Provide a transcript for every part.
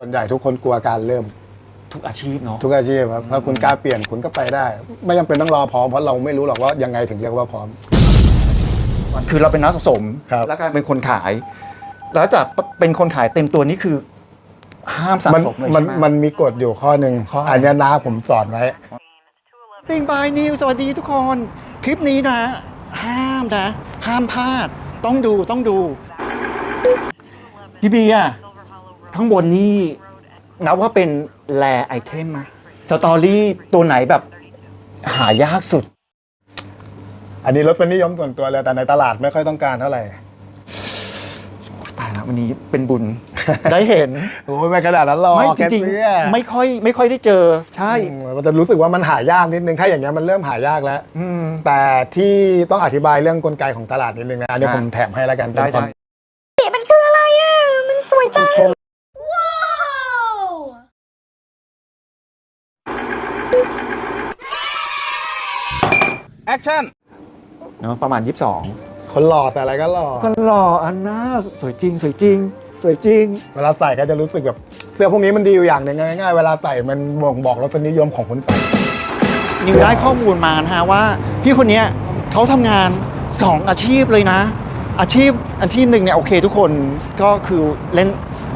ส่วนใหญ่ทุกคนกลัวการเริ่มทุกอาชีพเนาะ ทุกอาชีพครับถ้าคุณกล้าเปลี่ยนคุณก็ไปได้ ไม่จำเป็นต้องรอพร้อมเพราะเราไม่รู้หรอกว่ายังไงถึงเรียกว่าพร้อม คือเราเป็นนักสะสม ครับแล้วกลายเป็นคนขาย แล้วจากเป็นคนขายเต็มตัวนี่คือ ห้ามสะมันสมเลยมันใช่ไหม มันมีกฎอยู่ข้อหนึ่งข้ออะไร อันเนี้ยน้าผมสอนไว้ ติงบายนิวสวัสดีทุกคน คลิปนี้นะ ห้ามนะ ห้ามพลาด ต้องดูต้องดู พี่เบียร์ ข้างบนนี่นับว่าเป็นแลไอเทมมะสตอรี่ตัวไหนแบบหายากสุด อันนี้รสนิยมส่วนตัวเลยแต่ในตลาดไม่ค่อยต้องการเท่าไหร่ตายแล้ววันนี้เป็นบุญ ได้เห็นโอ้ยไม่ขนาดนั้นหรอกไม่จแค่ริงเสื้อๆไม่ค่อยไม่ค่อยได้เจอใช่อืมมันจะรู้สึกว่ามันหายากนิดนึงถ้าอย่างเงี้ยมันเริ่มหายากแล้วอืมแต่ที่ต้องอธิบายเรื่องกลไกของตลาดนิดนึงนะอันนี้อะผมแถมให้แล้วกันเป็ได้นความได้มันคืออะไรอะมันสวยจัง ว้าว แอคชั่นเนาะประมาณ 22 คนหล่อแต่อะไรก็หล่อ ก็หล่ออันน่าสวยจริง สวยจริง สวยจริง เวลาใส่ก็จะรู้สึกแบบ เสื้อพวกนี้มันดีอยู่อย่างหนึ่งง่ายๆ เวลาใส่มันบ่งบอกรสนิยมของคนใส่ นิวได้ข้อมูลมานะฮะว่า พี่คนเนี้ยเขาทำงาน 2 อาชีพเลยนะ อาชีพอาชีพหนึ่งเนี่ยโอเคทุกคนก็คือเล่น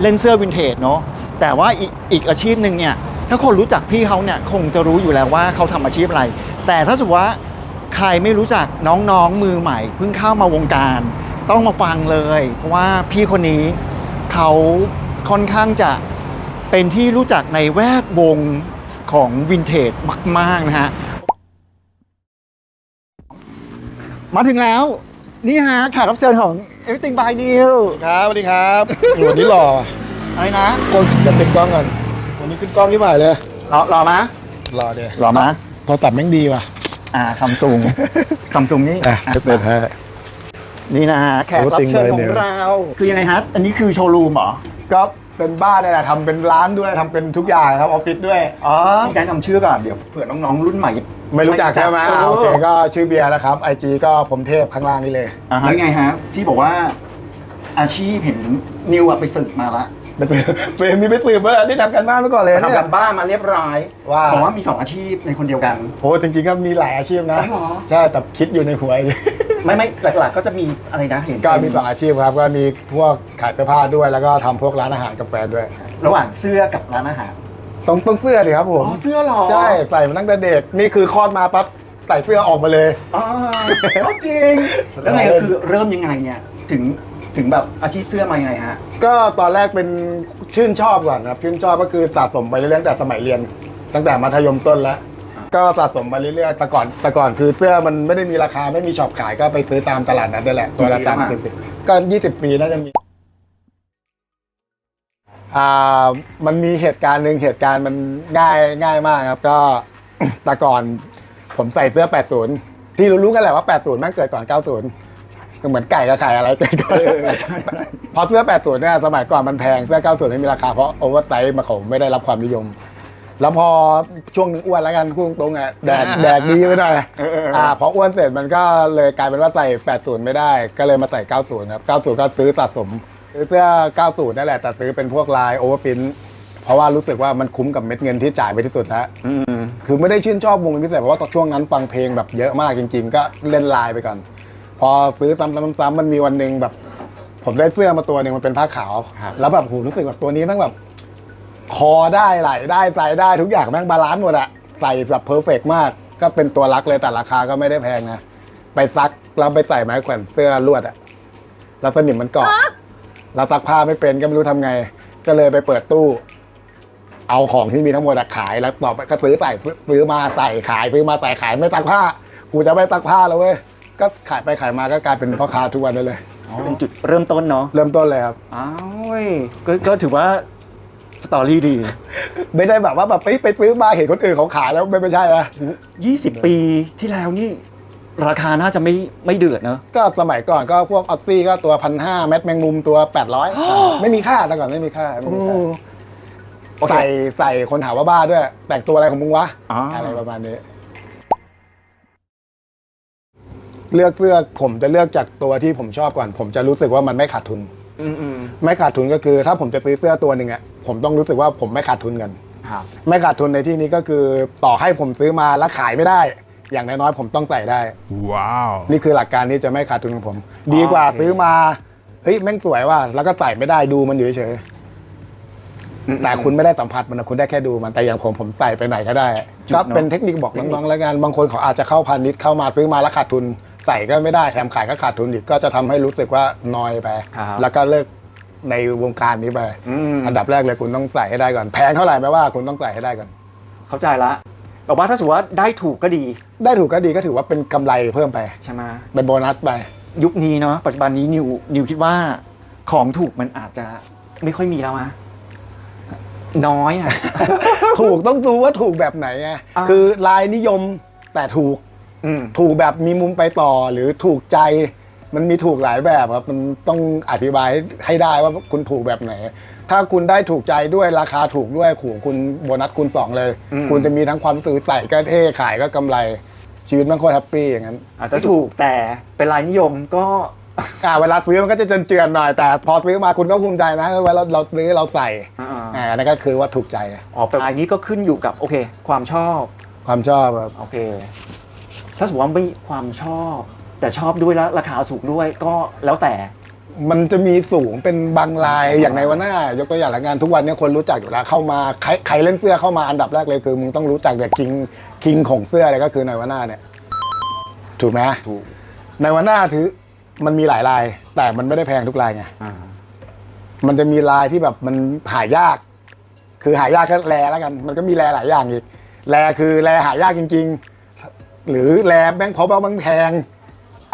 เล่นเสื้อวินเทจเนาะแต่ว่าอีกอีกอาชีพหนึ่งเนี่ยถ้าคนรู้จักพี่เขาเนี่ยคงจะรู้อยู่แล้วว่าเขาทำอาชีพอะไร แต่ถ้าสมมติว่า ใครไม่รู้จักน้องๆมือใหม่เพิ่งเข้ามาวงการ ต้องมาฟังเลย เพราะว่าพี่คนนี้เขาค่อนข้างจะเป็นที่รู้จักในแวดวงของวินเทจมาก ๆ นะฮะ มาถึงแล้ว นี่ฮะแขกรับเชิญของ Everything by Neil ครับสวัสดีครับวันนี้หล่ออะไรนะกล้องจะติดกล้องก่อนวันนี้ขึ้นกล้องที่ใหม่เลย รอรอมะหล่อเดียรอมะโทรศัพท์แม่งดีว่ะ อ่าซัมซุงซัมซุงนี่อะอะเปิดให้นี่นะฮะแขกรับเชิญของเรา คือยังไงฮะ อันนี้คือโชว์รูมเหรอ ก็เป็นบ้านนี่แหละทำเป็นร้านด้วยทำเป็นทุกอย่างครับออฟฟิศด้วย อ๋อมีการทำชื่อก่อนเดี๋ยวเผื่อน้องๆรุ่นใหม่ ไม่รู้จักใช่ไหมเอออ่าโอเคก็ชื่อเบียร์นะครับไอจีก็ผมเทพข้างล่างนี่เลย อ่าฮะแล้วไงฮะ ที่บอกว่าอาชีพเห็นนิวอะไปสึกมาละ ไปสืบไปมีไปสืบมาแล้วนี่ทำกันบ้านมาก่อนเลยทำเนี่กัยนบ้านมาเรียบร้อยว่าบอกว่ามี2อาชีพในคนเดียวกัน โอ้จริงๆก็มีหลายอาชีพนะ อ๋อเหรอ ใช่ แต่คิดอยู่ในหัว ไม่ไม่หลักๆ ก็จะมีอะไรนะเห็นก็มีสองอาชีพครับ ก็มีพวกขายเสื้อผ้าด้วย แล้วก็ทำพวกร้านอาหารกาแฟด้วย ระหว่างเสื้อกับร้านอาหารต้องต้องเสื้อสิครับผอ๋ม อเสื้อเหรอใช่ ใส่มาตั้งแต่เด็ก นี่คือคลอดมาปั๊บใส่เสื้อออกมาเลย อ๋อเอาจริง แล้วไงก็คือเริ่มยังไงเนี่ยถึง ถึงแบบอาชีพเสื้อมายังไงฮะ ก็ตอนแรกเป็นชื่นชอบก่อนครับชื่นชอบก็คือสะสมไปเรื่อยๆตั้งแต่สมัยเรียน ตั้งแต่มัธยมต้นแล้ว ก็สะสมไปเรื่อยๆแต่ก่อนแต่ก่อนคือเสื้อมันไม่ได้มีราคาไม่มีช็อปขายก็ไปซื้อตามตลาดนัดได้แหละตัวละกี่ปีแล้สาวมอะ สิบก็ยี่สิบปีน่าจะมีอ่ามันมีเหตุการณ์หนึ่งเหตุการณ์มันง่ายง่ายมากครับ ก็ แต่ก่อนผมใส่เสื้อ 80 ที่รู้ๆกันแหละว่า 80แม่งเกิดก่อน 90 เหมือนไก่กับไข่อะไรเกิดก่อนพอเสื้อ 80 เนี่ยสมัยก่อนมันแพงเสื้อ 90ไม่มีราคาเพราะโอเวอร์ไซส์มาเขาไม่ได้รับความนิยม แล้วพอช่วงหนึงอ้วนแล้วกันพูดตรงๆอะแดกแดกดีไปหน่อยอ่าพออ้วนเสร็จมันก็เลยกลายเป็นว่าใส่ 80 ไม่ได้ ก็เลยมาใส่ 90 ครับ 90 ก็ซื้อสะสมซื้อเสื้อ 90 นั่นแหละแต่ซื้อเป็นพวกลายโอเวอร์พินเพราะว่ารู้สึกว่ามันคุ้มกับเม็ดเงินที่จ่ายไปที่สุดแล้วคือไม่ได้ชื่นชอบวงเป็นพิเศษเพราะว่าตอนช่วงนั้นฟังเพลงแบบเยอะมากจริง ๆ ก็เล่นไลน์ไปก่อน พอซื้อซ้ำๆๆมันมีวันหนึ่งแบบ ผมได้เสื้อมาตัวหนึ่งมันเป็นผ้าขาว ครับ แล้วแบบโหรู้สึกแบบตัวนี้แม่งแบบ คอได้ไหลได้ใส่ได้ทุกอย่างแม่งบาลานซ์หมดอะใส่แบบเพอร์เฟกมาก ก็เป็นตัวรักเลยแต่ราคาก็ไม่ได้แพงนะ ไปซักแล้วไปใส่ไม้แขวนเสื้อลวดอะแล้วสนิมมันเกาะเราซักผ้าไม่เป็นก็ไม่รู้ทำไง ก็เลยไปเปิดตู้ เอาของที่มีทั้งหมดอะขายแล้วต่อไปก็ซื้อใส่ซื้อมาใส่ขายซื้อมาใส่ขายไม่ซักผ้า กูจะไม่ซักผ้าแล้วเว้ย ก็ขายไปขายมาก็กลายเป็นพ่อค้าทุกวันนี้เลย เป็นจุดเริ่มต้นเนาะเริ่มต้นเลยครับ อ้าวเว้ยก็ก็ถือว่าสตอรี่ดี ไม่ได้แบบว่าแบบไปไปซื้อมาเห็นคนอื่นเขาขายแล้วไม่ไม่ใช่นะ20 ปีที่แล้วนี่ ราคาน่าจะไม่ไม่เดือดเนอะ ก็สมัยก่อนก็พวกออซซี่ก็ตัวพันห้าแมทแมงมุมตัว 800 ไม่มีค่าแต่ก่อนไม่มีค่าไม่มีค่าโอเค ใส่ใส่คนถามว่าบ้าด้วย แต่งตัวอะไรของมึงวะอ๋ออ อะไรประมาณนี้ เลือกเสื้อผมจะเลือกจากตัวที่ผมชอบก่อน ผมจะรู้สึกว่ามันไม่ขาดทุน อืมอืมไม่ขาดทุนก็คือ ถ้าผมจะซื้อเสื้อตัวหนึ่งอะผมต้องรู้สึกว่าผมไม่ขาดทุนกัน ครับไม่ขาดทุนในที่นี้ก็คือต่อให้ผมซื้อมาแล้วขายไม่ได้ อย่างน้อยๆผมต้องใส่ได้ Wow. นี่คือหลักการที่จะไม่ขาดทุนของผม ดีกว่าโอเคซื้อมาเฮ้ยแม่งสวยว่ะแล้วก็ใส่ไม่ได้ดูมันอยู่เฉยๆแต่คุณไม่ได้สัมผัสมันนะคุณได้แค่ดูมันแต่อย่างผมผมใส่ไปไหนก็ได้ก็เป็นเทคนิคบอกน้องๆแล้วกันบางคนเขาอาจจะเข้าพาณิชย์เข้ามาซื้อมาแล้วขาดทุน ใส่ก็ไม่ได้แถมขายก็ขาดทุนอีกก็จะทำให้รู้สึกว่านอยไป ครับ แล้วก็เลิกในวงการนี้ไปอืมอันดับแรกเลยคุณต้องใส่ให้ได้ก่อนแพงเท่าไหร่ไม่ว่าคุณต้องใส่ให้ได้ก่อน เข้าใจละบอกว่าถ้าสมมติว่าได้ถูกก็ดีได้ถูกก็ดีก็ถือว่าเป็นกำไรเพิ่มไป ใช่ไหมเป็นโบนัสไป ยุคนี้เนาะปัจจุบันนี้นิวนิวคิดว่าของถูกมันอาจจะไม่ค่อยมีแล้วมะน้อยอะถูกต้องดูว่าถูกแบบไหนไงอ่า คือลายนิยมแต่ถูก อืม ถูกแบบมีมุมไปต่อหรือถูกใจ มันมีถูกหลายแบบครับ มันต้องอธิบายให้ได้ว่าคุณถูกแบบไหน ถ้าคุณได้ถูกใจด้วยราคาถูกด้วยขู่คุณโบนัสคุณสองเลย อืม คุณจะมีทั้งความรู้สื่อใส่ก็เท่ขายก็กำไรชีวิตมันโคตรแฮปปี้อย่างนั้น อาจจะถูกแต่เป็นรายนิยมก็ อ่าเวลาซื้อมันก็จะเจือนๆหน่อยแต่พอซื้อมาคุณก็ภูมิใจนะเวลาเราซื้อเราใส่อ่าอ่าอันนั่นก็คือว่าถูกใจออกไปรายนี้ก็ขึ้นอยู่กับโอเค ความชอบ ความชอบแบบโอเค ถ้าสมมติว่าไม่ความชอบ แต่ชอบด้วยแล้วราคาสูงด้วยก็แล้วแต่ มันจะมีสูงเป็นบางลายอย่างในวันหน้ายกตัวอย่างละงานทุกวันเนี้คนรู้จักอยู่แล้วเข้ามาใครใครเล่นเสื้อเข้ามาอันดับแรกเลยคือมึงต้องรู้จักแต่คิงคิงของเสื้อเลยก็คือในวันหน้าเนี่ย ถูกไหมถูก ในวันหน้าถือมันมีหลายลาย แต่มันไม่ได้แพงทุกลายไง อ่ามันจะมีลายที่แบบมันหายาก คือหายากก็แรแล้วกัน มันก็มีแรหลายอย่างอีก แรคือแรหายากจริงๆ หรือแรแบงค์พบว่ามันแพง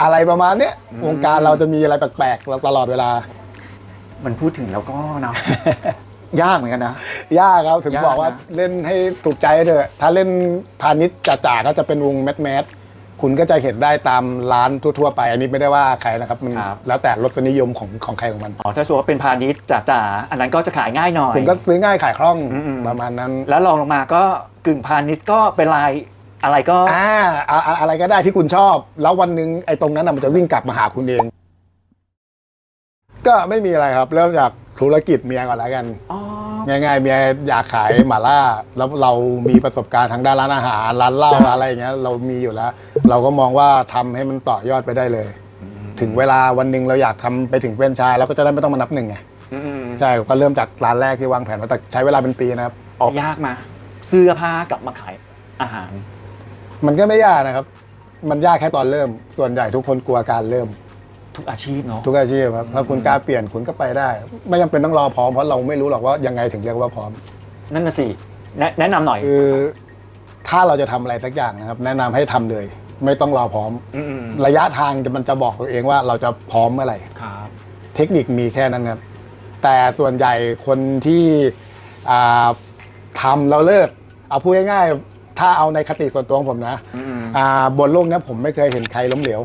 อะไรประมาณเนี้ยวงการเราจะมีอะไรแปลกๆตลอดเวลา มันพูดถึงแล้วก็เนาะ ยากเหมือนกันนะ ยากครับถึงยากบอกว่านะเล่นให้ถูกใจเถอะ ถ้าเล่นพาณิชย์จ๋าๆก็จะเป็นวงแมสแมสคุณก็จะเห็นได้ตามร้านทั่วๆไป อันนี้ไม่ได้ว่าใครนะครับ มันแล้วแต่รสนิยมของของใครของมัน อ๋อถ้าสมมติว่าเป็นพาณิชย์จ๋าๆอันนั้นก็จะขายง่ายหน่อย คุณก็ซื้อง่ายขายคล่องอืมๆ ประมาณนั้น แล้วลองลงมาก็กึ่งพาณิชย์ก็เป็นลาย อะไรก็ อ่าอะอะอะไรก็ได้ที่คุณชอบ แล้ววันหนึ่งไอ้ตรงนั้นน่ะมันจะวิ่งกลับมาหาคุณเอง ก็ไม่มีอะไรครับ เริ่มจากธุรกิจเมียก่อนแล้วกัน อ๋อ ง่ายๆเมียอยากขายหม่าล่า แล้วเรามีประสบการณ์ทางด้านร้านอาหารร้านเหล้าอะไรอย่างเงี้ย เรามีอยู่แล้ว เราก็มองว่าทำให้มันต่อยอดไปได้เลย ถึงเวลาวันหนึ่งเราอยากทำไปถึงเฟรนไชส์เราก็จะได้ไม่ต้องมานับหนึ่งไงอืมใช่ก็เริ่มจากร้านแรกที่วางแผนมาแต่ใช้เวลาเป็นปีนะครับๆออกยากมา เสื้อผ้ากลับมาขายอาหาร มันก็ไม่ยากนะครับ มันยากแค่ตอนเริ่ม ส่วนใหญ่ทุกคนกลัวการเริ่ม ทุกอาชีพเนาะทุกอาชีพครับถ้าคุณกล้าเปลี่ยนคุณก็ไปได้ ไม่จำเป็นต้องรอพร้อมเพราะเราไม่รู้หรอกว่ายังไงถึงเรียกว่าพร้อม นั่นน่ะสิแนะแนะนำหน่อยคือถ้าเราจะทำอะไรสักอย่างนะครับ แนะนำให้ทำเลย ไม่ต้องรอพร้อมอืมระยะทางจะมันจะบอกตัวเองว่าเราจะพร้อมเมื่อไหร่ ๆครับ เทคนิคมีแค่นั้นครับ แต่ส่วนใหญ่คนที่อ่าทำแล้วเลิก เอาพูดง่ายๆ ถ้าเอาในคติส่วนตัวของผมนะอืมอ่าบนโลกเนี้ยผมไม่เคยเห็นใครล้มเหลว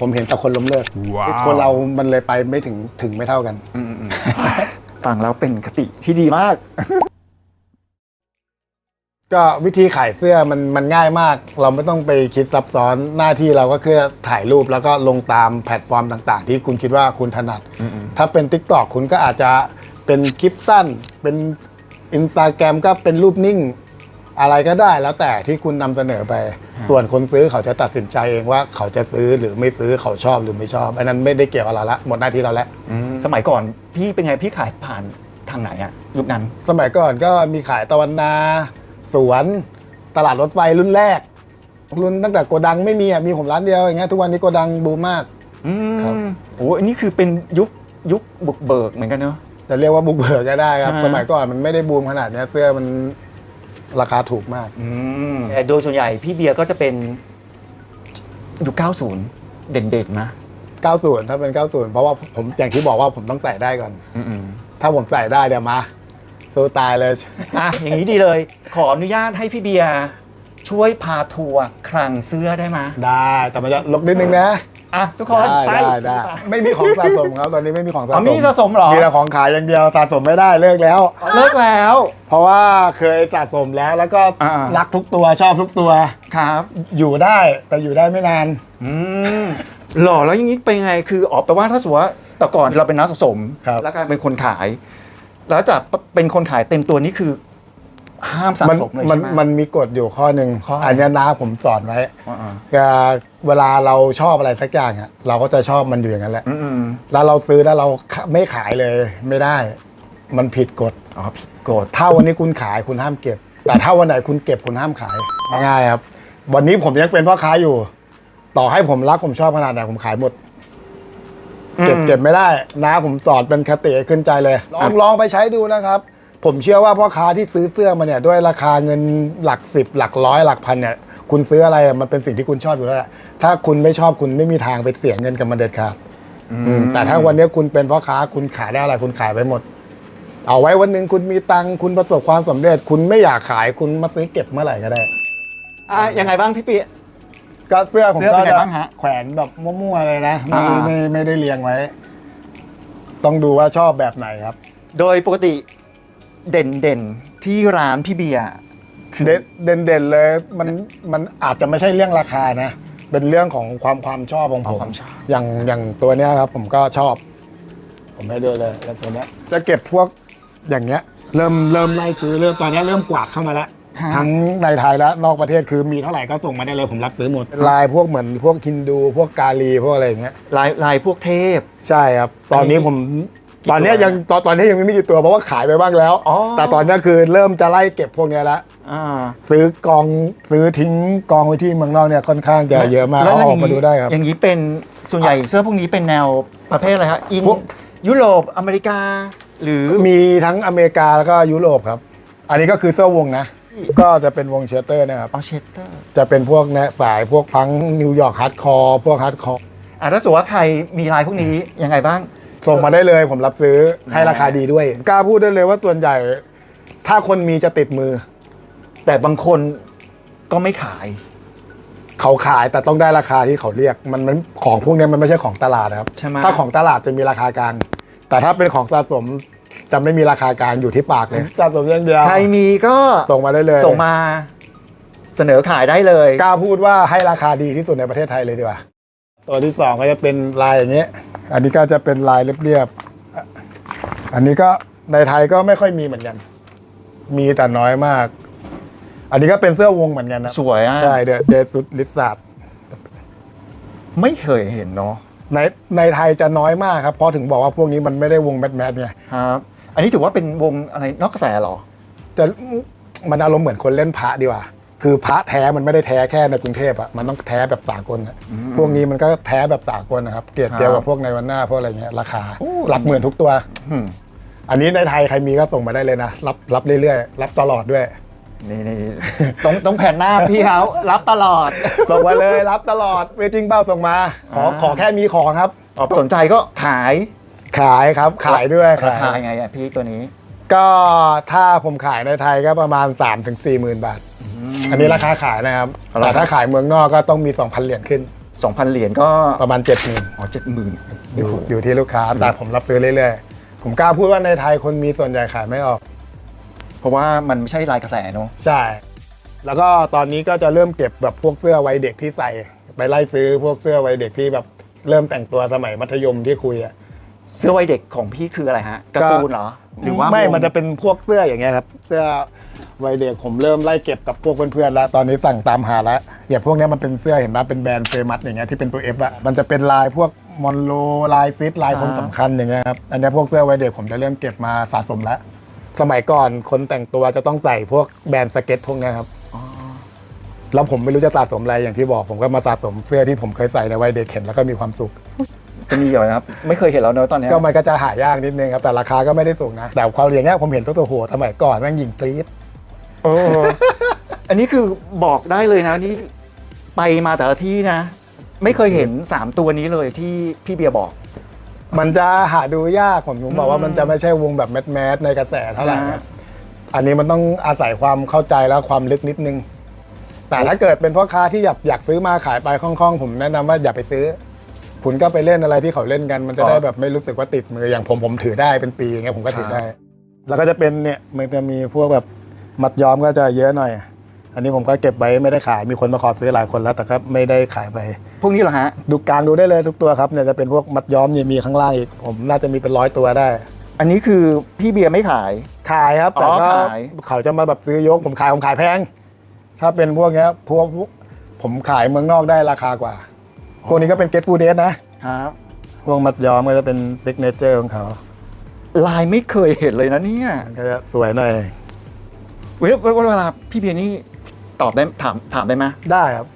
ผมเห็นแต่คนล้มเลิกว้าว คนเรามันเลยไปไม่ถึงถึงไม่เท่ากันอืมอืมฟังแล้วเป็นคติที่ดีมาก ก็วิธีขายเสื้อมันมันง่ายมาก เราไม่ต้องไปคิดซับซ้อนหน้าที่เราก็คือถ่ายรูปแล้วก็ลงตามแพลตฟอร์มต่าง ๆ ที่คุณคิดว่าคุณถนัด ถ้าเป็น Tik t o อกคุณก็อาจจะเป็นคลิปสั้น เป็นอินสตาแกรมก็เป็นรูปนิ่ง อะไรก็ได้แล้วแต่ที่คุณนำเสนอไป ส่วนคนซื้อเขาจะตัดสินใจเองว่าเขาจะซื้อหรือไม่ซื้อเขาชอบหรือไม่ชอบอันนั้นไม่ได้เกี่ยวกับเราละหมดหน้าที่เราแล้ว สมัยก่อนพี่เป็นไงพี่ขายผ่านทางไหนอะยุคนั้น สมัยก่อนก็มีขายตะวันนา สวนตลาดรถไฟรุ่นแรก รุ่นตั้งแต่โกดังไม่มีอะมีผมร้านเดียวอย่างเงี้ยทุกวันนี้โกดังบูมมาก อืมครับ โอ้อันนี้คือเป็นยุคยุคบุกเบิกเหมือนกันเนาะ จะเรียกว่าบุกเบิกก็ได้ครับ ใช่ไหมสมัยก่อนมันไม่ได้บูมขนาดเนี้ยเสื้อมัน ราคาถูกมากแต่โดยส่วนใหญ่พี่เบียร์ก็จะเป็นยุค90 เด่นๆนะ 90 ถ้าเป็น 90 เพราะว่าผมอย่างที่บอกว่าผมต้องใส่ได้ก่อน อืมถ้าผมใส่ได้เดี๋ยวมาสู้ตายเลย ๆอะ อย่างนี้ดีเลย ขออนุญาตให้พี่เบียร์ช่วยพาทัวร์คลังเสื้อได้ไหมได้แต่มันจะลบนิดนึงนะ อะทุกคนได้ไปได้ได้ไม่มีของสะสมครับตอนนี้ไม่มีของสะสอ๋อมมีสะสมเหรอมีแต่ของขายอย่างเดียวสะสมไม่ได้เลิกแล้ว เลิกแล้ว เพราะว่าเคยสะสมแล้วแล้วก็อ่า รักทุกตัวชอบทุกตัว ครับอยู่ได้แต่อยู่ได้ไม่นาน อืมหล่อแล้วอย่างนี้เป็นไงคือออกแปลว่าถ้าสมมติว่าแต่ก่อนเราเป็นนักสะสม ครับ แล้วกลายเป็นคนขาย แล้วจะเป็นคนขายเต็มตัวนี่คือ ห้ามสะมันสมเลยมันใช่ไหม มันมีกฎอยู่ข้อหนึ่งข้ออะไร อันเนี้ยน้าผมสอนไว้อ่าก็เวลาเราชอบอะไรสักอย่างอะเราก็จะชอบมันอยู่อย่างนั้นแหละ ๆอืมแล้วเราซื้อแล้วเราไม่ขายเลยไม่ได้ มันผิดกฎ ๆอ๋อผิดกฎ ถ้าวันนี้คุณขายคุณห้ามเก็บ แต่ถ้าวันไหนคุณเก็บคุณห้ามขายง่ายๆครับ วันนี้ผมยังเป็นพ่อค้าอยู่ ต่อให้ผมรักผมชอบขนาดไหนผมขายหมด เก็บเก็บไม่ได้นะผมสอนเป็นคติให้ขึ้นใจเลย ลองลองไปใช้ดูนะครับ ผมเชื่อว่าพ่อค้าที่ซื้อเสื้อมาเนี่ยด้วยราคาเงินหลักสิบหลักร้อยหลักพันเนี่ยคุณซื้ออะไรอะมันเป็นสิ่งที่คุณชอบอยู่แล้วแหละถ้าคุณไม่ชอบคุณไม่มีทางไปเสียเงินกับมันเด็ดขาดอืมแต่ถ้าวันนี้คุณเป็นพ่อค้าคุณขายได้อะไรคุณขายไปหมด เอาไว้วันหนึ่งคุณมีตังค์คุณประสบความสำเร็จ คุณไม่อยากขายคุณมาซื้อเก็บเมื่อไหร่ก็ได้ อะยังไงบ้างพี่ปี ก็เสื้อผมเสื้อก็เป็นไงจะบ้างฮะแขวนแบบมั่วๆเลยนะไม่อ่า ไม่ไม่ได้เรียงไว้ ต้องดูว่าชอบแบบไหนครับ โดยปกติ เด่นเด่นๆ ที่ร้านพี่เบียร์คือเด่นเด่นเด่นเลยมันมันอาจจะไม่ใช่เรื่องราคานะ เป็นเรื่องของความความชอบของผมความชอบอย่างอย่างตัวเนี้ยครับ ผมก็ชอบ ผมให้ดูเลยแล้วตัวเนี้ยจะเก็บพวกอย่างเงี้ย เริ่มเริ่มไล่ซื้อเริ่มตอนเนี้ยเริ่มกวาดเข้ามาแล้ว ทั้งในไทยและนอกประเทศคือมีเท่าไหร่ก็ส่งมาได้เลยผมรับซื้อหมดลายพวกเหมือนพวกฮินดู พวกกาลีพวกอะไรอย่างเงี้ยลายลายพวกเทพ ใช่ครับ ตอนนี้ผมกี่ ตัวตอนเนี้ยยังตอนตอนนี้ยังไม่มีกี่ตัวเพราะว่าขายไปบ้างแล้ว อ๋อ แต่ตอนเนี้ยคือเริ่มจะไล่เก็บพวกเนี้ยละอ่า ซื้อกองซื้อทิ้งกองไว้ที่เมืองนอกเนี่ยค่อนข้างจะเยอะมากแล้วเอาย่ออกมาดูได้ครับ อย่างนี้เป็นส่วนใหญ่เสื้อพวกนี้เป็นแนวประเภทอะไรฮะอินพวก ยุโรปอเมริกา หรือมีทั้งอเมริกาแล้วก็ยุโรปครับ อันนี้ก็คือเสื้อวงนะ ก็จะเป็นวงเชสเตอร์นะครับ ออเชสเตอร์จะเป็นพวกแนะสายพวกพังนิวยอร์กฮาร์ดคอร์พวกฮาร์ดคอร์ อะถ้าสมมติว่าใครมีลายพวกนี้ยังไงบ้าง ส่งมาได้เลยผมรับซื้อให้ราคาดีด้วยกล้าพูดได้เลยว่าส่วนใหญ่ ถ้าคนมีจะติดมือ แต่บางคนก็ไม่ขาย เขาขายแต่ต้องได้ราคาที่เขาเรียก มันมันของพวกเนี้ยมันไม่ใช่ของตลาดนะครับใช่ไหม ถ้าของตลาดจะมีราคากลางแต่ถ้าเป็นของสะสมจะไม่มีราคากลางอยู่ที่ปากเลยสะสมอย่างเดียวใครมีก็ส่งมาได้เลยส่งมาเสนอขายได้เลย กล้าพูดว่าให้ราคาดีที่สุดในประเทศไทยเลยดีกว่า ตัวที่สองก็จะเป็นลายอย่างเงี้ย อันนี้ก็จะเป็นลายเรียบๆ อันนี้ก็ในไทยก็ไม่ค่อยมีเหมือนกัน มีแต่น้อยมาก อันนี้ก็เป็นเสื้อวงเหมือนกันนะสวยอะใช่เดเดซุดลิซาร์ดไม่เคยเห็นเนาะในในไทยจะน้อยมากครับ เพราะถึงบอกว่าพวกนี้มันไม่ได้วงแมทแมทไงครับ อันนี้ถือว่าเป็นวงอะไรนอกกระแสเหรอ จะมันอารมณ์เหมือนคนเล่นพระดีกว่า คือพระแท้มันไม่ได้แท้แค่ในกรุงเทพอะมันต้องแท้แบบสากลอะพวกนี้มันก็แท้แบบสากลนะครับ เกรดเดียวกับพวกในวันหน้าพวกอะไรเงี้ยราคาโอ้หลักหมื่นทุกตัวอืมอันนี้ในไทยใครมีก็ส่งมาได้เลยนะ รับรับเรื่อยๆ รับตลอดด้วยนี่นี่ต้องต้องแผ่นหน้าพี่เขารับตลอด ส่งมาเลยรับตลอดเวจริงเป้าส่งมา ขออ่าขอแค่มีของครับอ๋อสนใจก็ขายขายครับขายด้วยราขาคายไงอะพี่ตัวนี้ ก็ถ้าผมขายในไทยก็ประมาณ 3 4ถึง4หมื่นบาท อันนี้ราคาขายนะครับราคาแต่ถ้าขายเมืองนอกก็ต้องมี 2,000 เหรียญขึ้น 2,000 เหรียญก็ประมาณ 7 0,000 อ๋อเจ็ดหมื่นอยู่อยู่ที่ลูกค้า แต่ผมรับซื้อเรื่อยๆ ผมกล้าพูดว่าในไทยคนมีส่วนใหญ่ขายไม่ออก เพราะว่ามันไม่ใช่ลายกระแสเนาะใช่ แล้วก็ตอนนี้ก็จะเริ่มเก็บแบบพวกเสื้อวัยเด็กที่ใส่ ไปไล่ซื้อพวกเสื้อวัยเด็กที่แบบเริ่มแต่งตัวสมัยมัธยมที่คุยอะ เสื้อวัยเด็กของพี่คืออะไรฮะการ์ตูนเหรอ หรือว่าไม่วงมันจะเป็นพวกเสื้ออย่างเงี้ยครับ เสื้อวัยเด็กผมเริ่มไล่เก็บกับพวกเพื่อนๆแล้ว ตอนนี้สั่งตามหาแล้วอย่างพวกเนี้ยมันเป็นเสื้อเห็นไหมเป็นแบรนด์เฟมัสอย่างเงี้ยที่เป็นตัว F อะมันจะเป็นลายพวกมอนโลลายฟิตลายคนสำคัญอย่างเงี้ยครับ อันเนี้ยพวกเสื้อวัยเด็กผมจะเริ่มเก็บมาสะสมแล้ว สมัยก่อนคนแต่งตัวจะต้องใส่พวกแบรนด์สเก็ตพวกเนี้ยครับแล้วผมไม่รู้จะสะสมอะไรอย่างที่บอกผมก็มาสะสมเสื้อที่ผมเคยใส่ในวัยเด็กเห็นแล้วก็มีความสุข จะมีอยู่นะครับ ไม่เคยเห็นแล้วเนอะตอนเนี้ย ก็มันก็จะหายากนิดนึงครับแต่ราคาก็ไม่ได้สูงนะ แต่ความอย่างเงี้ยผมเห็นตัวตัวโหสมัยก่อนแม่งยิงกรี๊ดโอ้ อันนี้คือบอกได้เลยนะนี่ไปมาแต่ละที่นะ ไม่เคยเห็น 3 ตัวนี้เลยที่พี่เบียร์บอก มันจะหาดูยากผมถึงบอกว่ามันจะไม่ใช่วงแบบแมสแมสในกระแสเท่าไหร่คอ่ารับอันนี้มันต้องอาศัยความเข้าใจและความลึกนิดนึง แต่ถ้าเกิดเป็นพ่อค้าที่อยากอยากซื้อมาขายไปคล่องๆ ผมแนะนำว่าอย่าไปซื้อ คุณก็ไปเล่นอะไรที่เขาเล่นกันมันจะได้แบบไม่รู้สึกว่าติดมืออย่างผมผมถือได้เป็นปีอย่างเงี้ยผมก็ถือได้ แล้วก็จะเป็นเนี่ยมันจะมีพวกแบบมัดย้อมก็จะเยอะหน่อย อันนี้ผมก็เก็บไว้ไม่ได้ขายมีคนมาขอซื้อหลายคนแล้วแต่ก็ไม่ได้ขายไป พวกนี้เหรอฮะ ดูกลางดูได้เลยทุกตัวครับเนี่ยจะเป็นพวกมัดย้อมเนี่ยมีข้างล่างอีกผมน่าจะมีเป็นร้อยตัวได้ อันนี้คือพี่เบียร์ไม่ขาย ขายครับแต่อ๋อก็ขาย เขาจะมาแบบซื้อยกผมขายผมขายแพง ถ้าเป็นพวกเนี้ยพวกผมขายเมืองนอกได้ราคากว่า พวกนี้ก็เป็นเกตฟูเดสนะครับพวกมัดย้อมก็จะเป็นซิกเนเจอร์ของเขา ลายไม่เคยเห็นเลยนะเนี่ยมันก็จะสวยหน่อยเวลาเวลาพี่เบียร์นี่ตอบได้ถามถามได้ไหมได้ครับ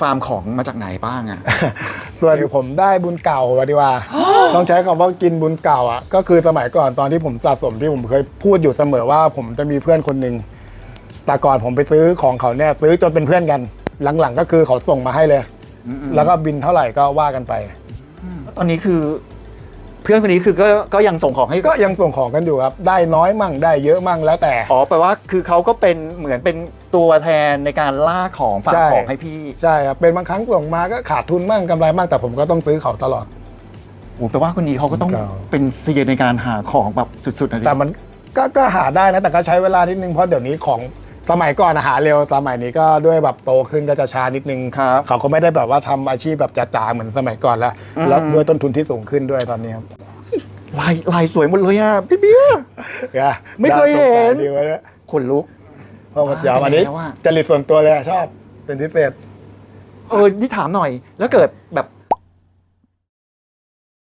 ฟาร์มของมาจากไหนบ้างอะส่วนผมได้บุญเก่าดีกว่า ต้องใช้คำว่ากินบุญเก่าอะ ก็คือสมัยก่อนตอนที่ผมสะสมที่ผมเคยพูดอยู่เสมอว่าผมจะมีเพื่อนคนหนึ่งแต่ก่อนผมไปซื้อของเขาเนี่ยซื้อจนเป็นเพื่อนกัน หลังๆ ก็คือเขาส่งมาให้เลย แล้วก็บินเท่าไหร่ก็ว่ากันไป ตอนนี้คือ เพื่อนคนนี้คือก็ก็ยังส่งของให้ก็ยังส่งของกันอยู่ครับ ได้น้อยมั่งได้เยอะมั่งแล้วแต่ อ๋อแปลว่าคือเขาก็เป็นเหมือนเป็นตัวแทนในการล่าของฝากใช่ ของให้พี่ใช่ครับเป็นบางครั้งส่งมาก็ขาดทุนมั่งกำไรมั่งแต่ผมก็ต้องซื้อเขาตลอด โอ้แปลว่าคนนี้เขาก็ต้องเก่า เป็นเซียนในการหาของแบบสุดๆนะดิแต่มันก็ก็หาได้นะแต่ก็ใช้เวลานิดนึงเพราะเดี๋ยวนี้ของ สมัยก่อนอะหาเร็วสมัยนี้ก็ด้วยแบบโตขึ้นก็จะช้านิดนึง ครับเขาก็ไม่ได้แบบว่าทำอาชีพแบบจ๋าๆเหมือนสมัยก่อนแล้วแล้วด้วยต้นทุนที่สูงขึ้นด้วยตอนนี้ครับลายลายสวยหมดเลยอะพี่เบียร์ เนี่ยไม่เคยเห็นด้สงสารดีไว้ด้วยขนลุกเพราะมันยาวอันนี้แล้วอะ จริตส่วนตัวเลยอะชอบเป็นพิเศษ เออนี่ถามหน่อย แล้วเกิดแบบ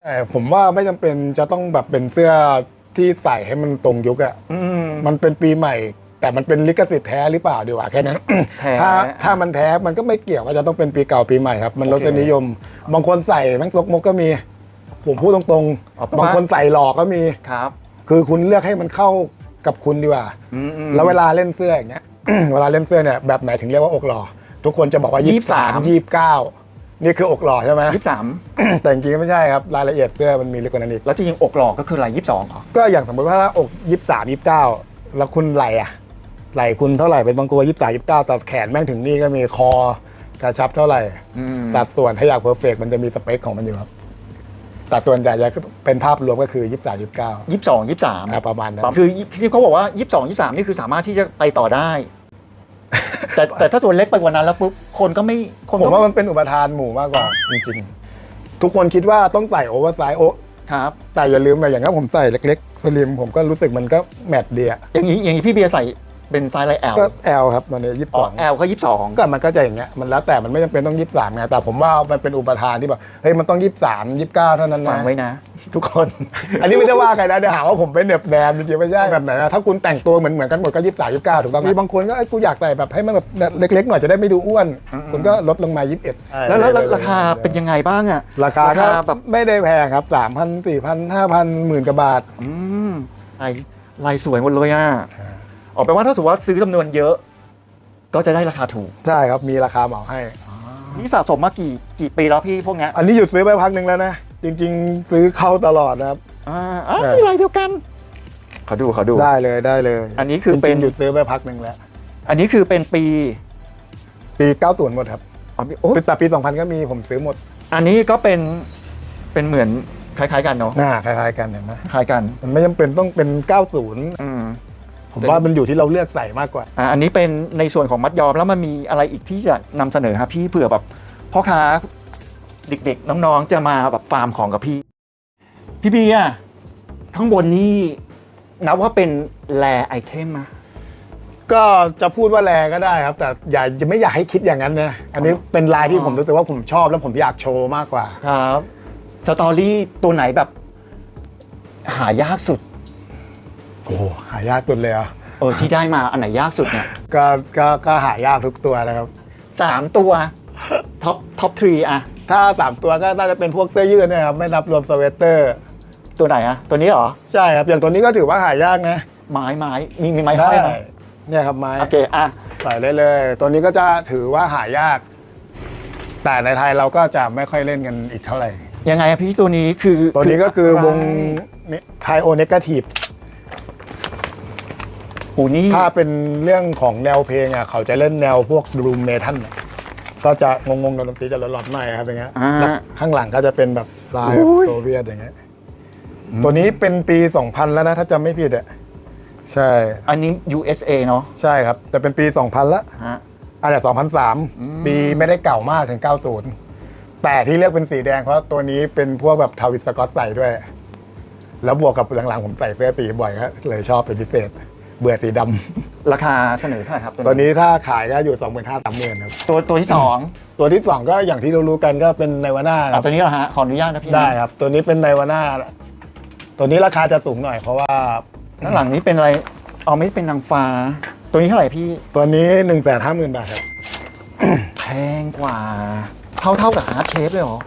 แต่ผมว่าไม่จำเป็นจะต้องแบบเป็นเสื้อที่ใส่ให้มันตรงยุคอะอืม มันเป็นปีใหม่ แต่มันเป็นลิขสิทธิ์แท้หรือเปล่าดีกว่าแค่นั้น แท้ถ้าถ้ามันแท้มันก็ไม่เกี่ยวว่าจะต้องเป็นปีเก่าปีใหม่ครับ มันรสนิยม บางคนใส่แม่งซกมกก็มี ผมพูดตรงอ๋อประๆ มาณ บางคนใส่หลอกก็มี ครับ คือคุณเลือกให้มันเข้ากับคุณดีกว่า อืมอืมแล้วเวลาเล่นเสื้ออย่างเงี้ย เวลาเล่นเสื้อเนี่ยแบบไหนถึงเรียกว่าอกหล่อทุกคนจะบอกว่ายี่สาม23 ยี่เก้านี่คืออกหล่อใช่ไหม ยี่สิบสาม แต่จริงๆไม่ใช่ครับรายละเอียดเสื้อมันมีลึกกว่านั้นอีก แล้วจริงๆอกหลอกก็คืออะไรยี่สิบสองเหรอ ก็อย่างสมมติว่าถ้าอกยี่สามยี่เก้าแล้วคุณไหลอะ ไหลคุณเท่าไหร่เป็นบางตัวยี่สามยี่เก้าแต่แขนแม่งถึงนี่ก็มีคอกระชับเท่าไหร่ อืมสัดส่วนถ้าอยากเพอร์เฟกมันจะมีสเปคของมันอยู่ครับแต่ส่วนใหญ่จะเป็นภาพรวมก็คือยี่สามยี่เก้ายี่สิบสองยี่สิบสามประมาณนั้นคือที่เขาบอกว่ายี่สิบสองยี่สิบสามนี่คือสามารถที่จะไปต่อได้ แต่แต่ถ้าส่วนเล็กไปกว่านั้นแล้วปุ๊บคนก็ไม่คนผมก็ว่ามันเป็นอุปทานหมู่มากกว่าจริงๆ ทุกคนคิดว่าต้องใส่โอเวอร์ไซส์โอครับ แต่อย่าลืมไปอย่างนั้นผมใส่เล็กๆสลิมผมก็รู้สึกมันก็แมทดีอะอย่างนี้อย่างนี้พี่เบียร์ใส่ เป็นไซส์อะไรแอลก็แอลครับตอนนี้ยี่สิบอ๋สอองแอลก็ยี่สิบสองก็มันก็จะอย่างเงี้ยมันแล้วแต่มันไม่จำเป็นต้องยี่สิบสามไงแต่ผมว่ามันเป็นอุปทานที่แบบเฮ้ยมันต้องยี่สิบสามยี่สิบเก้าเท่านั้นฟันะงไว้นะ ทุกคน อันนี้ไม่ได้ว่าใครนะเดี๋ยวหาว่าผมเป็นเหน็บแนมจริงๆไม่ใช่แบบไหนนะถ้าคุณแต่งตัวเหมือนเหมือนกันหมดก็ยี่สิบสามยี่สิบเก้าถูกต้องมีบางคนก็เอ้ยกูอยากใส่แบบให้มันแบบเล็กๆหน่อยจะได้ไม่ดูอ้วน คุณก็ลดลงมายี่สิบเอ็ดแล้วแล้วแล้วราคาเป็นยังไงบ้างอะราคาก็แบบไม่ได้แพงครับสามพันสี่พันห้าพันหมื่นกว่าบาทอืมลายลายสวยหมดเลยอะ ออกไปลว่าถ้าสมมติว่าซื้อจำนวนเยอะ ก็จะได้ราคาถูก ใช่ครับมีราคาเหมาให้ นี่สะสมมากี่กี่ปีแล้วพี่พวกเนี้ยอันนี้หยุดซื้อไปพักหนึ่งแล้วนะ จริง ๆ ซื้อเข้าตลอดนะครับ อ่าอ่าใช่ ลายเดียวกันขอดูขอดู ได้เลยได้เลยอันนี้คือจริงๆเป็นหยุดซื้อไปพักหนึ่งแล้ว อันนี้คือเป็นปีปี 90 หมดครับอ๋อโอ้แต่ปี 2000 ก็มีผมซื้อหมดอันนี้ก็เป็นเป็นเหมือนคล้ายๆกันเนาะหน้าคล้ายๆกันเห็นไหมคล้ายกัน มันไม่จำเป็นต้องเป็นอืม90 ผมว่ามันอยู่ที่เราเลือกใส่มากกว่าอ่าอันนี้เป็นในส่วนของมัดยอมแล้วมันมีอะไรอีกที่จะนำเสนอครับพี่เผื่อแบบพ่อค้าเด็กๆ น้องๆจะมาแบบฟาร์มของกับพี่ พี่เบียร์ข้างบนนี่นับว่าเป็นแลไอเทมอะก็จะพูดว่าแรงก็ได้ครับ แต่อย่าจะไม่อยากให้คิดอย่างนั้นนะอันนี้เป็นลายที่ผมรู้สึกว่าผมชอบแล้วผมอยากโชว์มากกว่า ครับสตอรี่ตัวไหนแบบหายากสุด โอ้โหหายากสุดเลยเหรอะเออที่ได้มาอันไหนยากสุดเนี่ยก็ก็ก็หายากทุกตัวนะครับ สามตัวท็อปท็อปทรีอะถ้าสามตัวก็น่าจะเป็นพวกเสื้อยืดเนะครับไม่นับรวมสเวตเตอร์ ตัวไหนอะตัวนี้เหรอ ใช่ครับ อย่างตัวนี้ก็ถือว่าหายากนะไม้ไม้มีมีไม้ได้ห้อยไหมเนี่ยครับไม้ โอเคอะใส่ได้เลย ตัวนี้ก็จะถือว่าหายาก แต่ในไทยเราก็จะไม่ค่อยเล่นกันอีกเท่าไหร่ ยังไงอะพี่ตัวนี้คือตัวนี้ก็คือวงไทโอเนกาทีฟโอ้นี่ถ้าเป็นเรื่องของแนวเพลงอะเขาจะเล่นแนวพวกรูมเมทัลก็จะงงๆดนตรีจะหลอนๆหน่อยครับอย่างเงี้ยอ่า แล้วข้างหลังก็จะเป็นแบบลายอุ้ยโซเวียตอย่างเงี้ยตัวนี้เป็นปี 2000 แล้วนะ ถ้าจำไม่ผิดอะใช่อันนี้ USA เนาะใช่ครับ แต่เป็นปี 2000 ละ ฮะอาจจะ2003 ปีไม่ได้เก่ามากถึง 90 แต่ที่เลือกเป็นสีแดงเพราะตัวนี้เป็นพวกแบบทาวิสสกอตใส่ด้วย แล้วบวกกับหลังๆผมใส่เสื้อสีบ่อยก็เลยชอบเป็นพิเศษ เบื่อสีดำ ราคาเสนอเท่าไหร่ครับตัวนี้ถ้าขายก็อยู่ 2 5 0 0 0 3 0 0 0ครับตัวตัวที่สองตัวที่ 2 ก็อย่างที่รู้ๆกันก็เป็นไนวาน่าคอะรับตัวนี้เหรอฮะขออนุญาตนะพี่นะได้ครับ ตัวนี้เป็นไนวาน่าตัวนี้ราคาจะสูงหน่อยเพราะว่าด้านหลังนี้เป็นอะไรเอาไม่เป็นนางฟ้า ตัวนี้เท่าไหร่พี่ตัวนี้ 1 5 0 0 0 0 บาทครับ แพงกว่า เท่าเท่ากับฮาร์ดเชฟเลยเหรอ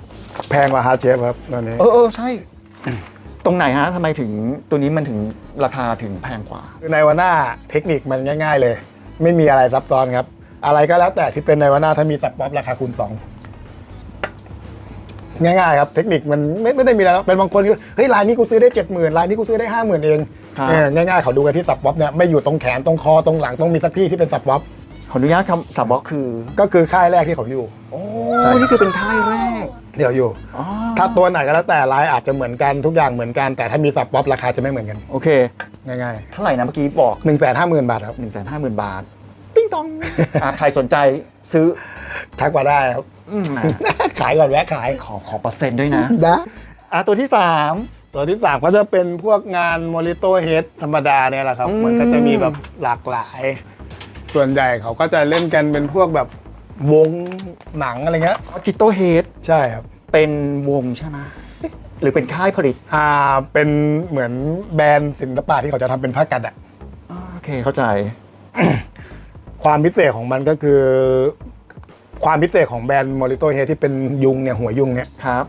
แพงกว่าฮาร์ดเชฟครับตัวนี้ เออเออใช่ ตรงไหนฮะทำไมถึงตัวนี้มันถึงราคาถึงแพงกว่า คือในวาน่าเทคนิคมันง่าย ๆ เลย ไม่มีอะไรซับซ้อนครับ อะไรก็แล้วแต่ที่เป็นในวาน่าถ้ามีสับป๊อปราคาคูณ 2 ง่ายๆครับ เทคนิคมันไม่ไม่ได้มีอะไรครับเป็นบางคนก็เฮ้ยลายนี้กูซื้อได้เจ็ดหมื่นลายนี้กูซื้อได้ห้าหมื่นเองครับ เออง่ายๆเขาดูกันที่สับป๊อปเนี่ยไม่อยู่ตรงแขนตรงคอตรงหลังต้องมีสักที่ที่เป็นสับป๊อป ขออนุญาตคำสับบล็อกคือก็คือค่ายแรกที่เขาอยู่ โอ้ใช่ นี่คือเป็นค่ายแรกเดี๋ยวอยู่ อ๋อถ้าตัวไหนก็แล้วแต่ลายอาจจะเหมือนกันทุกอย่างเหมือนกันแต่ถ้ามีสับป๊อปราคาจะไม่เหมือนกัน โอเค ง่ายเท่าไหร่นะเมื่อกี้บอกๆหนึ่งแสนห้าหมื่นบาทครับ1 5 0 0 0 0 บาท ติ้งตองอะใครสนใจซื้อทักมาได้ครับ อืมขายก่อนแวะขายขอขอเปอร์เซ็นต์ด้วยนะ นะอะตัวที่สามตัวที่สามก็จะเป็นพวกงานมอริโตเฮดธรรมดาเนี่ยแหละครับ อืม มันก็จะมีแบบหลากหลาย ส่วนใหญ่เขาก็จะเล่นกันเป็นพวกแบบวงหนังอะไรเงี้ยกิโตเฮดใช่ครับ เป็นวงใช่ไหมหรือเป็นค่ายผลิต อ่าเป็นเหมือนแบรนด์ศิลปะที่เขาจะทำเป็นผ้ากัดอะอ่าโอเคเข้าใจ ความพิเศษของมันก็คือ ความพิเศษของแบรนด์มอริโตเฮดที่เป็นยุงเนี่ยหัวยุงเนี่ยครับ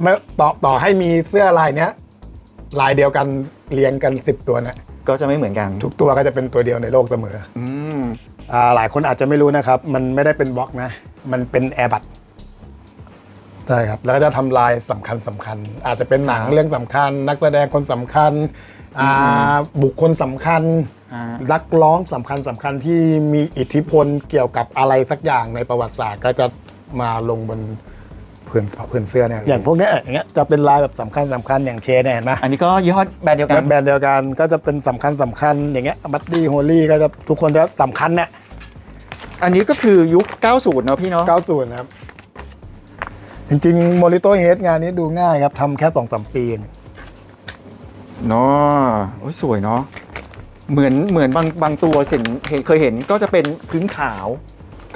ไม่ต่อต่อให้มีเสื้อลายเนี้ยลายเดียวกันเรียงกันสิบตัวเนะก็จะไม่เหมือนกัน ทุกตัวก็จะเป็นตัวเดียวในโลกเสมอ อืมอ่า หลายคนอาจจะไม่รู้นะครับ มันไม่ได้เป็นบล็อกนะ มันเป็นแอร์บัตใช่ครับ แล้วก็จะทำลายสำคัญสำคัญ อาจจะเป็นหนังครับเรื่องสำคัญ นักแสดงคนสำคัญอ่าบุคคลสำคัญอ่านักร้องสำคัญสำคัญที่มีอิทธิพลเกี่ยวกับอะไรสักอย่างในประวัติศาสตร์ก็จะมาลงบน ผืนผืนเสื้อเนี่ยอย่างพวกเนี้ยอย่างเงี้ยจะเป็นลายแบบสำคัญสำคัญอย่างเชนเนี่ยเห็นไหมอันนี้ก็ยี่ห้อแบรนด์เดียวกันแบรนด์เดียวกันก็จะเป็นสำคัญสำคัญอย่างเงี้ยบัตตี้โฮลี่ก็จะทุกคนจะสำคัญเนี่ยอันนี้ก็คือยุค 90 เนอะพี่เนาะ 90นะครับ จริงๆ m o ริโตเฮดงานนี้ดูง่ายครับทำแค่สองสามปีเองเนาะโอ้ยสวยเนาะเหมือนเหมือนบางบางตัวเห็นเห็นเคยเห็นก็จะเป็นพื้นขาว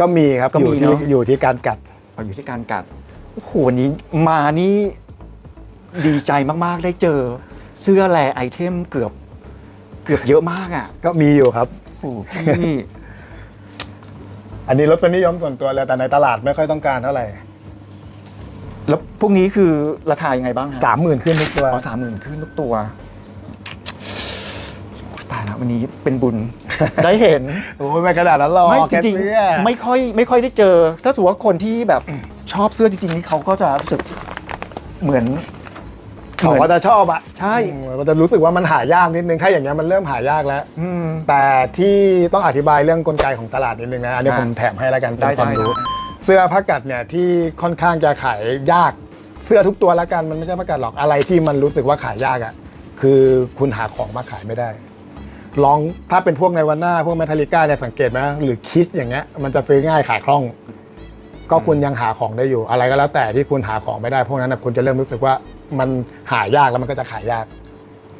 ก็มีครับก็อมียู่ที่เนอะอยู่ที่การกัดเอาอยู่ที่การกัด โอ้โหวันนี้มานี่ดีใจมากๆได้เจอ เสื้อแลไอเทมเกือบเกือบเยอะมากอะก็มีอยู่ครับ โอ้โหพี่ อันนี้รสนิยมส่วนตัวเลยแต่ในตลาดไม่ค่อยต้องการเท่าไหร่แล้วพวกนี้คือราคายังไงบ้างฮะสามหมื่นขึ้นทุกตัว อ๋อสามหมื่นขึ้นทุกตัวตายแล้ววันนี้เป็นบุญ ได้เห็น โอ้ยไม่ขนาดนั้นหรอกไม่จแค่ริงเสื้อๆไม่ค่อยไม่ค่อยได้เจอ ถ้าสมมติว่าคนที่แบบ ชอบเสื้อจริงๆนี่เขาก็จะรู้สึกเหมือน เขาก็จะชอบอะใช่ อืมก็จะรู้สึกว่ามันหายากนิดนึงถ้าอย่างเงี้ยมันเริ่มหายากแล้ว อืม แต่ที่ต้องอธิบายเรื่องกลไกของตลาดนิดนึงนะอันนี้อะผมแถมให้แล้วกันเป็ได้นความได้รู้ ได้ เสื้อผ้ากัดเนี่ยที่ค่อนข้างจะขายยากเสื้อทุกตัวแล้วกันมันไม่ใช่ผ้ากัดหรอกอะไรที่มันรู้สึกว่าขายยากอะคือคุณหาของมาขายไม่ได้ ลองถ้าเป็นพวกในวันหน้าพวกเมทัลลิก้าเนี่ยสังเกตไหมหรือคิสอย่างเงี้ยมันจะซื้อง่ายขายคล่อง ก็คุณยังหาของได้อยู่อะไรก็แล้วแต่ที่คุณหาของไม่ได้พวกนั้นนะคุณจะเริ่มรู้สึกว่ามันหายากแล้วมันก็จะขายยาก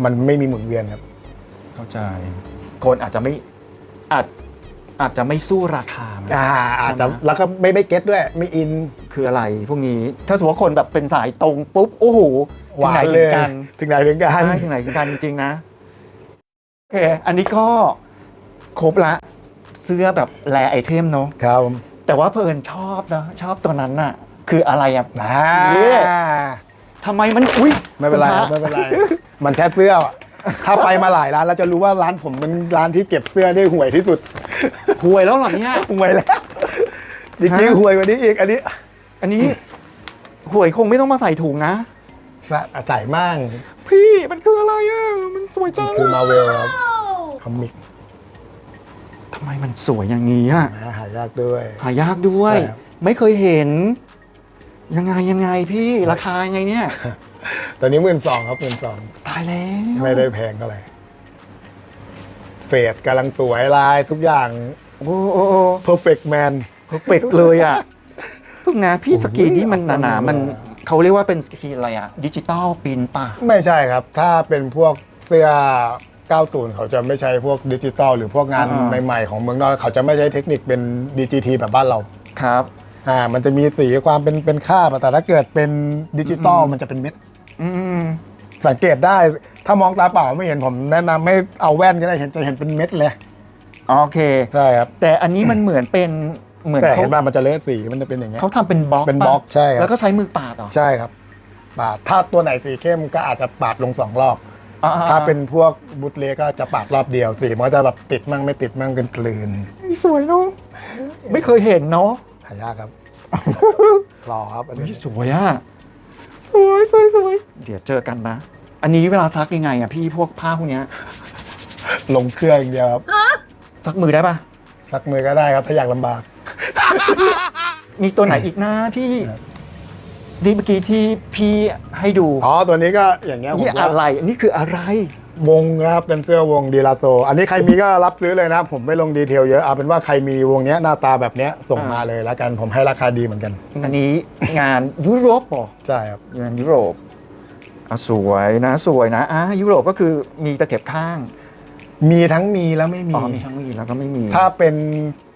มันไม่มีหมุนเวียนครับ เข้าใจ คนอาจจะไม่อาจอาจจะไม่สู้ราคามันอ่าอาจจะใช่ไหมแล้วก็ไม่ไม่เก็ตด้วยไม่อินคืออะไรพวกนี้ ถ้าสมมติว่าคนแบบเป็นสายตรงปุ๊บโอ้โหหวานถึเลงยไหนถึงกันถึงไหนถึงกันใช่ถึงไหนถึงกันจริงๆนะโอเคอันนี้ก็ครบละเสื้อแบบแลไอเทมเนาะครับ แต่ว่าเพลินชอบนะชอบตัวนั้นน่ะ คืออะไรอะอ่าเนี่ยทำไมมันอุ้ยไม่เป็นไรณคพรับไม่เป็นไร มันแค่เสื้ออะถ้าไปมาหลายร้านเราจะรู้ว่าร้านผมเป็นร้านที่เก็บเสื้อได้ห่วยที่สุดห่วยแล้วเหรอเนี่ย ห่วยแล้วจริงฮะๆห่วยกว่านี้อีกอันนี้อันนี้ห่วยคงไม่ต้องมาใส่ถุงนะใส่ใส่มั่งพี่มันคืออะไรอะ มันสวยจังคือมาเวลครับคอมิก ทำไมมันสวยอย่างนี้อะนะหายากด้วย หายากด้วยใช่ครับ ไม่เคยเห็น ยังไงยังไงพี่ราคายังไงเนี่ย ตอนนี้หมื่นสองครับหมื่นสองตายแล้วไม่ได้แพงเท่าไหร่เฟดกำลังสวยลายทุกอย่าง โอ้โอ้โอ้ perfect man เพอร์เฟกเลยอะเพิ่งนะพี่สกรีนนี่มันหนาๆมันเขาเรียกว่าเป็นสกรีนอะไรอะ ดิจิตอลปินป่ะ ไม่ใช่ครับ ถ้าเป็นพวกเสื้อ 90 เขาจะไม่ใช้พวกดิจิตอลหรือพวกงานอ่า ใหม่ๆของเมืองนอกเขาจะไม่ใช้เทคนิคเป็น DGT แบบบ้านเราครับ อ่ามันจะมีสีความเป็นเป็นคราบอะแต่ถ้าเกิดเป็นดิจิตอลมันจะเป็นเม็ด อืม สังเกตได้ถ้ามองตาเปล่าไม่เห็นผมแนะนำไม่เอาแว่นก็ได้เห็นจะเห็นเป็นเม็ดเลยโอเค ใช่ครับแต่อันนี้มันเหมือนเป็นเหมือนแต่เขาเห็นว่ามันจะเลอะสีมันจะเป็นอย่างเงี้ย เขาทำเป็นบล็อกเป็นบล็อกปะใช่ครับ แล้วก็ใช้มือปาดเหรอ ใช่ครับปาดถ้าตัวไหนสีเข้มก็อาจจะปาดลงสองรอบ อ่าๆถ้าเป็นพวกบุตเลก็จะปาดรอบเดียวสีมันก็จะแบบติดมั่งไม่ติดมั่งกันกลืนสวยเนาะไม่เคยเห็นเนาะหายากครับรอครับอันนี้ สวยอะสวยสวยสวยเดี๋ยวเจอกันนะ อันนี้เวลาซักยังไงอะพี่พวกผ้าพวกเนี้ยลงเครื่องอย่างเดียวครับซักมือได้ปะซักมือก็ได้ครับถ้าอยากลำบาก มีตัวไหนอีกนะที่ นี่เมื่อกี้ที่พี่ให้ดูอ๋อตัวนี้ก็อย่างเงี้ยผมนี่ก็อะไรอันนี้คืออะไร วงนะครับเป็นเสื้อวงดีลาโซ อันนี้ใครมีก็รับซื้อเลยนะผมไม่ลงดีเทลเยอะเอาเป็นว่าใครมีวงเนี้ยหน้าตาแบบเนี้ยส่งอ่ามมาเลยแล้วกันผมให้ราคาดีเหมือนกันอันนี้งานยุโรปเหรอใช่ครับ งานยุโรปอะสวยนะสวยนะอะยุโรปก็คือมีตะเข็บข้างมีทั้งมีแล้วไม่มี อ๋อมีทั้งมีแล้วก็ไม่มี ถ้าเป็นอ่า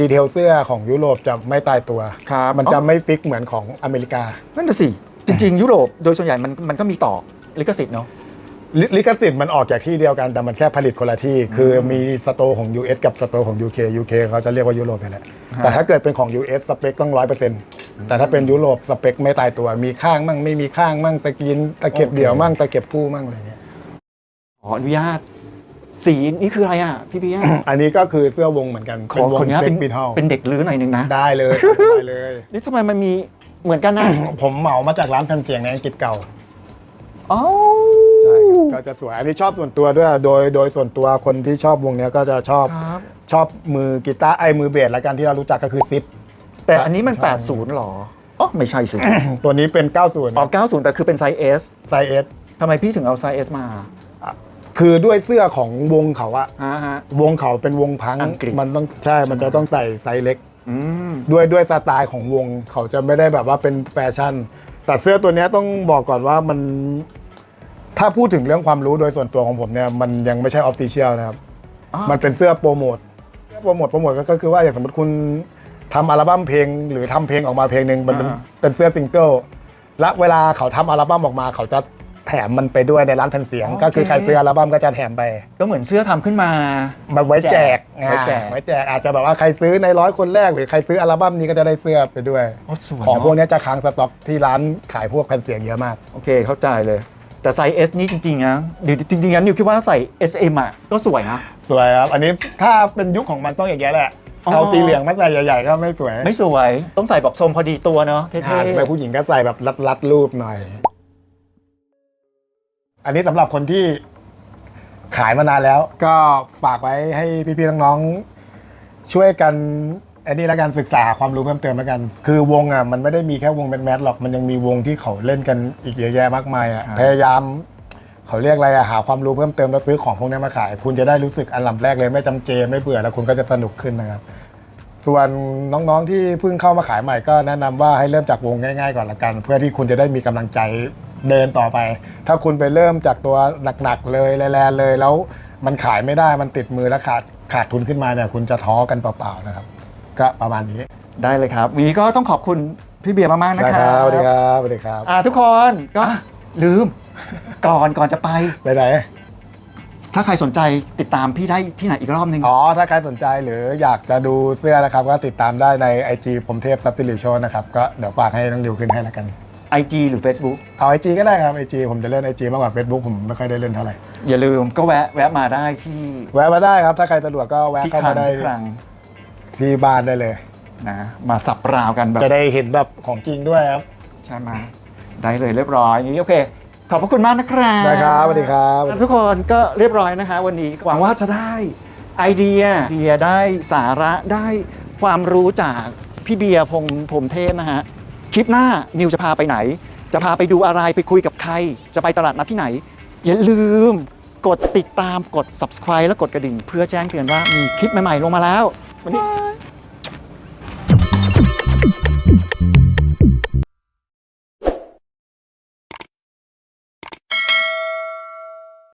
ดีเทลเสื้อของยุโรปจะไม่ตายตัว ครับมันจะไม่ฟิกเหมือนของอเมริกา นั่นน่ะสิ จริง ๆ ยุโรปโดยส่วนใหญ่มันมันก็มีต่อลิขสิทธิ์เนาะลิลิขสิทธิ์มันออกจากที่เดียวกันแต่มันแค่ผลิตคนละที่ คือมีสโตร์ของ US กับสโตร์ของ UK UK เขาจะเรียกว่ายุโรปไปแหละฮะแต่ถ้าเกิดเป็นของ US สเปคต้องร้อยเปอร์เซ็นต์แต่ถ้าเป็นยุโรปสเปคไม่ตายตัวมีข้างมั่งไม่มีข้างมั่งสกรีนตะเข็บเดี่ยวมั่งตะเข็บคู่มั่งอะไรเงี้ยขออนุญาต สีนี่คืออะไรอะพี่เบียร์อันนี้ก็คือเสื้อวงเหมือนกันขเป็นอวคงนนี้เซ็เป็กนปีทอลเป็นเด็กลื้อหน่อยหนึงนะ ได้เลยได้เลยนี่ทำไมมันมีเหมือนกันนะผมเหมามาจากร้านแผ่นเสียงในอังกฤษเก่าอ๋อใช่ครับก็จะสวยอันนี้ชอบส่วนตัวด้วยโดยโดยส่วนตัวคนที่ชอบวงเนี้ยก็จะชอบครับชอบมือกีตาร์ไอ้มือเบสละกันที่เรารู้จักก็คือซิดแต่อันนี้มัน 80หรออ๋อไม่ใช่สิตัวนี้เป็น 90อ๋อ90 แต่คือเป็นไซส์ S ไซส์เอสทำไมพี่ถึงเอาไซส์ S มา คือด้วยเสื้อของวงเขาอะฮะฮะ วงเขาเป็นวงพังอังกฤษ มันต้องใช่มันจะต้องใส่ไซส์เล็ก อืม ด้วยด้วยสไตล์ของวงเขาจะไม่ได้แบบว่าเป็นแฟชั่น แต่เสื้อตัวเนี้ยต้องบอกก่อนว่ามัน ถ้าพูดถึงเรื่องความรู้โดยส่วนตัวของผมเนี่ยมันยังไม่ใช่ออฟฟิเชียลนะครับ อ๋อ มันเป็นเสื้อโปรโมทเสื้อโปรโมทโปรโมทก็ก็คือว่าอย่างสมมติคุณทำอัลบั้มเพลง หรือทำเพลงออกมาเพลงหนึ่งมันเป็นอ่าเป็นเสื้อซิงเกิลและเวลาเขาทำอัลบั้มออกมา เขาจะ แถมมันไปด้วยในร้านแผ่นเสียง ก็คือใครซื้ออัลบั้มก็จะแถมไป ก็เหมือนเสื้อทำขึ้นมามาไว้แจกไว้แจกอ่าไว้แจกอาจจะแบบว่าใครซื้อในร้อยคนแรกหรือใครซื้ออัลบั้มนี้ก็จะได้เสื้อไปด้วยอ๋อสวยของเนอะพวกนี้จะค้างสต็อกที่ร้านขายพวกแผ่นเสียงเยอะมาก โอเคเข้าใจเลยแต่ไซส์ S นี่จริงๆนะเดี๋ยวจริงๆนะนิวคิดว่าใส่ SM อะก็สวยนะสวยครับ อันนี้ถ้าเป็นยุคของมันต้องอย่างเงี้ยแหละอ๋อเอาสีเหลืองมาใส่ใหญ่ๆก็ไม่สวย ไม่สวย ต้องใส่แบบทรงพอดีตัวเนาะเท่อ่าไปผู้หญิงก็ใส่แบบรัดๆรูปหน่อย อันนี้สำหรับคนที่ขายมานานแล้ว ก็ฝากไว้ให้พี่ๆน้องๆช่วยกันอันนี้แล้วกันศึกษาความรู้เพิ่มเติมแล้วกัน คือวงอะมันไม่ได้มีแค่วงแมสๆหรอกมันยังมีวงที่เขาเล่นกันอีกเยอะแยะมากมายอะพยายาม เขาเรียกอะไรอะหาความรู้เพิ่มเติมแล้วซื้อของพวกนี้มาขาย คุณจะได้รู้สึกอันลำแรกเลยไม่จำเจไม่เบื่อแล้วคุณก็จะสนุกขึ้นนะครับ ส่วนน้องๆที่เพิ่งเข้ามาขายใหม่ก็แนะนำว่าให้เริ่มจากวงง่ายๆก่อนละกัน เพื่อที่คุณจะได้มีกำลังใจ เดินต่อไป ถ้าคุณไปเริ่มจากตัวหนักๆเลยแรงๆเลย แล้วมันขายไม่ได้มันติดมือแล้วขาดขาดทุนขึ้นมาเนี่ยคุณจะท้อกันเปล่าๆนะครับ ก็ประมาณนี้ได้เลยครับวีก็ต้องขอบคุณพี่เบียร์มากๆนะได้คครัรับบสวัสดีครับสวัสดีครับอ่าทุกคนก็ลืม ก่อนก่อนจะไป ไปไหน ถ้าใครสนใจติดตามพี่ได้ที่ไหนอีกรอบนึงอ๋อ ถ้าใครสนใจหรืออยากจะดูเสื้อนะครับ ก็ติดตามได้ใน IG ผมเทพซับซิลิโชนะครับ ก็เดี๋ยวฝากให้น้องดิวขึ้นให้ละกัน IG หรือ Facebook เอา IG ก็ได้ครับ IG ผมจะเล่น IG มากกว่า Facebook ผมไม่ค่อยได้เล่นเท่าไหร่ อย่าลืมก็แวะแวะมาได้ที่แวะมาได้ครับ ถ้าใครสะดวกก็แวะที่เข้าคลัมางได้ที่คลังที่บ้านได้เลย นะมาสับราวกันแบบ จะได้เห็นแบบของจริงด้วยครับใช่ไหมได้เลยเรียบร้อยอย่างนี้โอเค ขอบพระคุณมากนะครับได้ครับสวัสดีครับ ทุกคนก็เรียบร้อยนะคะ วันนี้หวังว่าจะได้ไอเดียไอเดียได้สาระได้ความรู้จากพี่เบียร์พงษ์ผมเทพนะฮะ คลิปหน้านิวจะพาไปไหน จะพาไปดูอะไรไปคุยกับใคร จะไปตลาดนัดที่ไหน อย่าลืมกดติดตามกด subscribe และกดกระดิ่ง เพื่อแจ้งเตือนว่ามีคลิปใหม่ๆลงมาแล้ว วันนี้